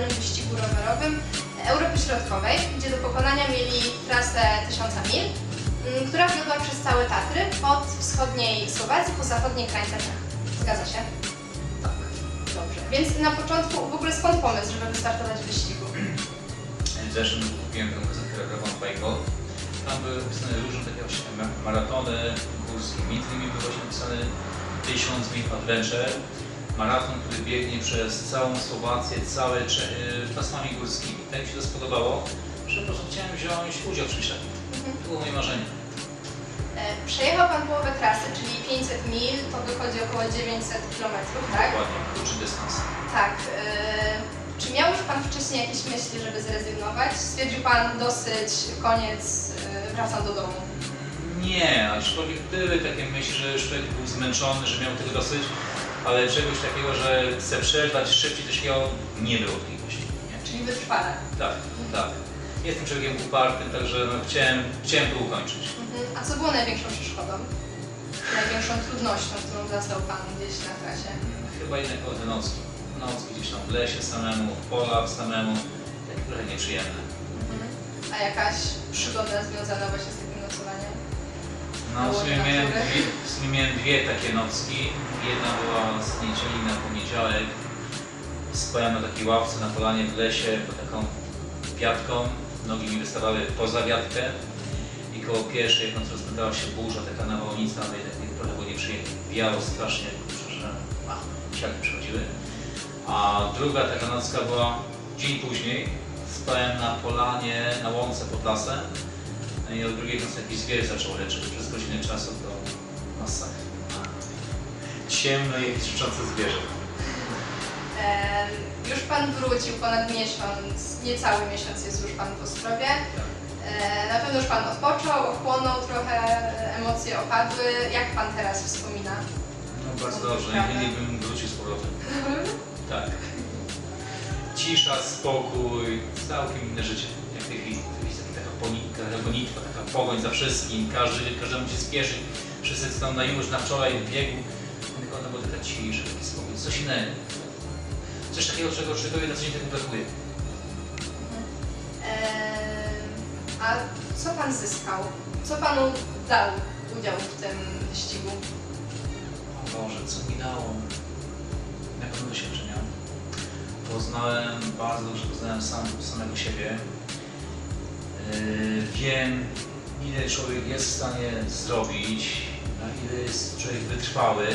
ekstremalnym wyścigu rowerowym Europy Środkowej, gdzie do pokonania mieli trasę 1000 mil, m, która wiodła przez całe Tatry od wschodniej Słowacji po zachodniej krańce Czech. Zgadza się? Tak. Dobrze. Więc na początku w ogóle skąd pomysł, żeby wystartować w wyścigu? W zeszłym roku kupiłem tę gazetkę rowerową. Tam były opisane różne takie maratony górskie. Między innymi był właśnie napisany 1000 mil adventure. Maraton, który biegnie przez całą Słowację, całe Cze- y, pasmami górskimi. Tak mi się to spodobało, że po prostu chciałem wziąć udział w czymś takim. Mhm. To było moje marzenie. E, Przejechał Pan połowę trasy, czyli 500 mil, to wychodzi około 900 km, tak? Dokładnie, krótszy dystans. Tak. e, Czy miał już Pan wcześniej jakieś myśli, żeby zrezygnować? Stwierdził Pan dosyć, koniec, e, wracam do domu. Nie, aczkolwiek były takie myśli, że już człowiek był zmęczony, że miał tego dosyć, ale czegoś takiego, że chce przerwać szybciej, coś takiego nie było takiej myśli. Nie? Czyli wytrwale. Tak, tak. Jestem człowiekiem upartym, także no, chciałem, chciałem to ukończyć. Mhm. A co było największą przeszkodą? Największą trudnością, którą zastał Pan gdzieś na trasie? Chyba jednak o te nocki. Nocki gdzieś tam w lesie samemu, w polach samemu, takie trochę nieprzyjemne. Mhm. A jakaś przygoda związana właśnie z nocowaniem? No, w sumie, miałem dwie, w sumie miałem dwie takie nocki. Jedna była z niedzieli na poniedziałek. Spałem na takiej ławce na polanie w lesie pod taką wiatką. Nogi mi wystawały poza wiatkę. I koło pierwszej, jak rozpętała się burza, taka nawałnica, no i tak trochę było nieprzyjemnie. Wiało strasznie, że a, siaki przychodziły. A druga taka nocka była dzień później. Spałem na polanie, na łące pod lasem. No i o drugiej nocy jakiś zwierzę zaczął leczyć przez godzinę czasu to masakra. Ciemno i krzyczące zwierzę. Em, Już Pan wrócił ponad miesiąc, niecały miesiąc jest już Pan w Ostrowie. E, Na pewno już Pan odpoczął, ochłonął trochę, emocje opadły. Jak Pan teraz wspomina? No bardzo dobrze, nie bym wrócił z powrotem. Tak. Cisza, spokój, całkiem inne życie. Jak w tej chwili. To jest taka pogoń za wszystkim, każdy, każdemu się spieszy. Wszyscy są na już, na wczoraj, w biegu. Tylko ona była taka cisza, taki spokój, coś innego. Coś takiego, czego człowiekowi na co dzień tego brakuje. Em, A co Pan zyskał? Co Panu dał udział w tym wyścigu? O Boże, co mi dało? Pewno doświadczenia. Poznałem, bardzo dobrze poznałem sam, samego siebie. Yy, wiem, ile człowiek jest w stanie zrobić, na ile jest człowiek wytrwały.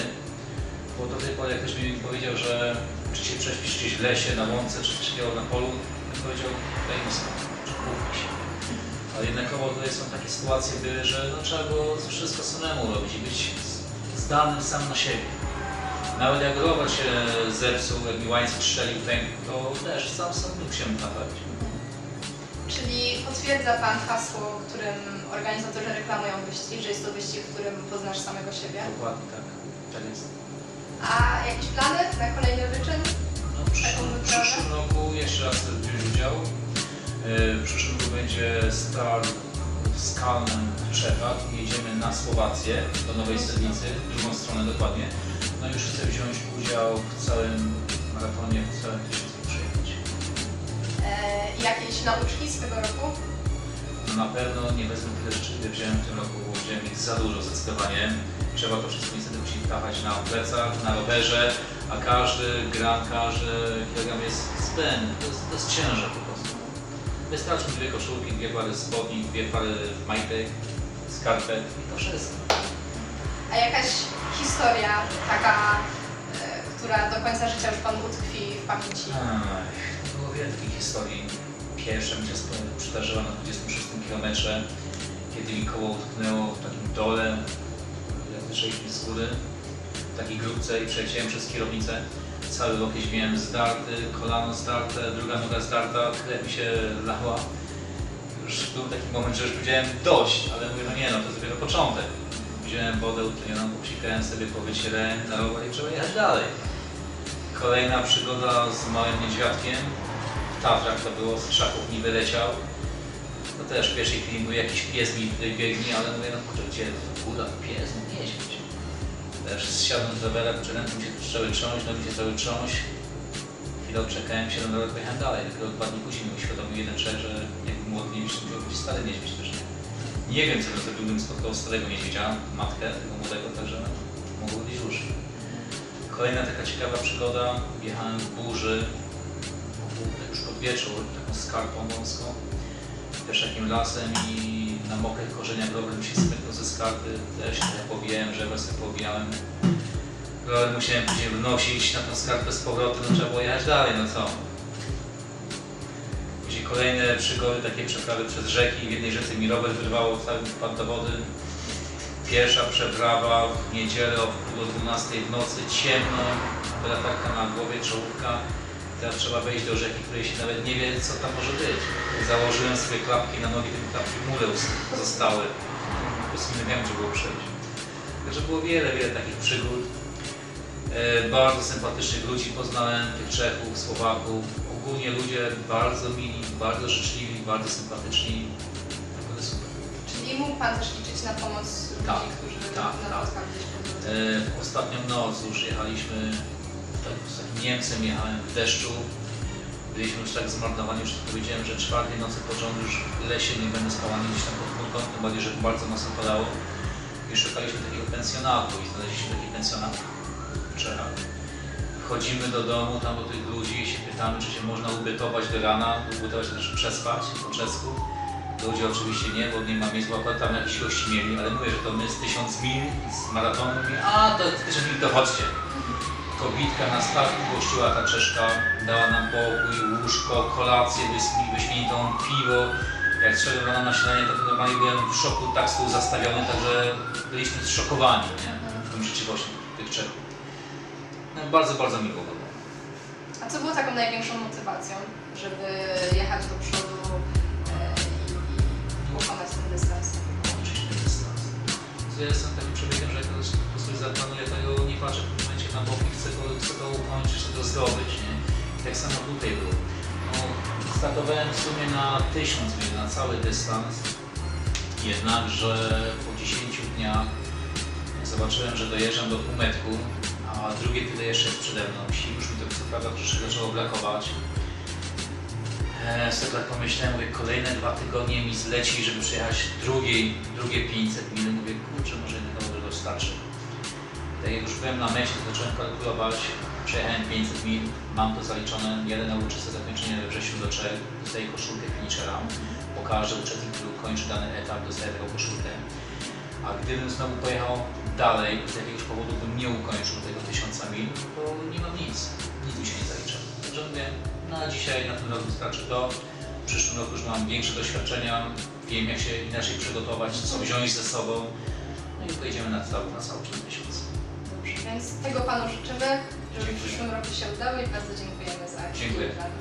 Bo do tej pory, jak ktoś mi powiedział, że czy się prześpisz gdzieś w lesie, na łące, czy takiego na polu, bym powiedział, daj kupi się. Ale jednakowo tutaj są takie sytuacje były, że no, trzeba było wszystko samemu robić i być zdanym sam na siebie. Nawet jak rower się zepsuł, jak mi łańcuch strzelił to też sam sam mógł się naprawić. Czyli potwierdza Pan hasło, którym organizatorzy reklamują wyścig, że jest to wyścig, w którym poznasz samego siebie. Dokładnie tak. Tak jest. A jakieś plany na kolejny wyczyn? No, w, przyszłym, w przyszłym roku jeszcze raz wziąć udział. Yy, W przyszłym roku będzie start w skalnym Czechach i jedziemy na Słowację, do Nowej Sedlicy, w drugą stronę dokładnie. No już chcę wziąć udział w całym maratonie, w całym tysiącu przejechać. E, jakieś nauczki z tego roku? Na pewno nie wezmę tyle rzeczy, ile wziąłem w tym roku, bo wziąłem ich za dużo zdecydowanie. Trzeba to wszystko niestety musi pchać na plecach, na rowerze, a każdy gram, każdy kilogram jest zbędny, to jest, to jest ciężar po prostu. Wystarczą dwie koszulki, dwie pary spodni, dwie pary majtek, skarpet i to wszystko. A jakaś historia taka, e, która do końca życia już Pan utkwi w pamięci? Ach, było wiele takich historii. Pierwsza mi się przydarzyła na 26 km, kiedy mi koło utknęło w takim dole, jak wyszliśmy z góry, w takiej grupce i przeleciałem przez kierownicę. Cały łokieć miałem zdarty, kolano zdarte, druga noga zdarta, krew mi się lała. Już był taki moment, że już powiedziałem dość, ale mówię, no nie no, to jest dopiero początek. Wziąłem wodę utlenioną, popsikałem sobie po wyciele na rower i trzeba jechać dalej. Kolejna przygoda z małym niedźwiadkiem. W Tatrach to było, z krzaków mi wyleciał. No też w pierwszej chwili mówię, jakiś pies mi biegnie, ale mówię, no kurczę, gdzie góra, pies, no niedźwiedź. Też zsiadłem z rowera, ręce mi się zaczęły trząść, nogi się zaczęły trząść. Chwilę czekałem, siadłem na rower, pojechałem dalej. Dopiero dwa dni później mi uświadomił jeden człowiek, że jakby młody niedźwiedź, to być stary niedźwiedź też nie. Wiem, co bym zrobił, gdybym spotkał starego niedźwiedzia, matkę tego młodego, także mogło być. Kolejna taka ciekawa przygoda, jechałem w burzy, wieczór, taką skarpą wąską, też takim lasem i na mokrych korzeniach mi się smyknął ze skarpy, też trochę pobijałem, drzewa sobie pobijałem. Rower musiałem później wnosić na tą skarpę z powrotem, no trzeba było jechać dalej, no co. Później kolejne przygody, takie przeprawy przez rzeki, w jednej rzece mi rower wyrwało, cały wpadł do wody. Pierwsza przeprawa w niedzielę o wpół do 12 w nocy, ciemno, latarka na głowie, czołówka. Teraz trzeba wejść do rzeki, której się nawet nie wie, co tam może być. Założyłem sobie klapki na nogi, tylko klapki mule zostały. Po prostu nie wiem, czy było przejść. Także było wiele, wiele takich przygód. E, bardzo sympatycznych ludzi poznałem, tych Czechów, Słowaków. Ogólnie ludzie bardzo mili, bardzo życzliwi, bardzo sympatyczni. Naprawdę super. Czyli mógł Pan też liczyć na pomoc ludzi, Tak, którzy tak, drodze? E, W ostatnią noc już jechaliśmy, tak, z takim Niemcem jechałem w deszczu. Byliśmy już tak zmarnowani, już powiedziałem, że czwartej nocy rząd już w lesie nie będę spał ani gdzieś tam pod górką, tym bardziej, że bardzo mocno padało. I szukaliśmy takiego pensjonatu i znaleźliśmy taki pensjonat w Czechach. Wchodzimy do domu, tam do tych ludzi się pytamy, czy się można ubytować do rana, ubytować to też przespać po czesku. Ludzie oczywiście nie, bo nie ma miejsc, bo tam jakiś gości mieli, ale mówię, że to my z tysiąc mil, z maratonu, a to tysiąc mil to chodźcie. Kobitka na statku gościła ta Czeszka, dała nam pokój, łóżko, kolację wyśmienitą, piwo. Jak szedłem rano na śniadanie, to normalnie byłem w szoku, tak stół zastawiony, także byliśmy zszokowani nie? tą życzliwością tych Czechów. No, bardzo, bardzo miło było. A co było taką największą motywacją, żeby jechać do przodu e, i, i pokonać ten dystans? Ten dystans. Ja jestem takim człowiekiem, że jak to coś zaplanuję, to nie patrzę na boki, chcę to, chcę to ukończyć, chcę to zdobyć. Nie? Tak samo tutaj było. No, startowałem w sumie na 1000 mil, na cały dystans. Jednakże po 10 dniach zobaczyłem, że dojeżdżam do półmetku, a drugie tyle jeszcze jest przede mną. Sił już mi to co prawda troszeczkę zaczęło brakować. E, sobie tak pomyślałem, mówię, kolejne dwa tygodnie mi zleci, żeby przejechać drugiej, drugie 500 mil. Mówię, kurczę, może jednego dobrze dostarczy. Tak jak już byłem na mecie, zacząłem kalkulować. Przejechałem 500 mil, mam to zaliczone. Jadę na uczestę zakończenia we wrześniu do Czech. Dostaję koszulkę finishera. Po każdy uczestnik, który kończy dany etap, dostaje taką koszulkę. A gdybym znowu pojechał dalej z jakiegoś powodu bym nie ukończył tego 1000 mil, to nie mam nic. Nic mi się nie zalicza. Także mówię, na dzisiaj, na tym roku wystarczy to. W przyszłym roku już mam większe doświadczenia, wiem jak się inaczej przygotować, co wziąć ze sobą. No i pojedziemy na cały, na cały miesiąc. Więc tego Panu życzymy, żeby w Dziękuję. przyszłym roku się udało i bardzo dziękujemy za Dziękuję. lat.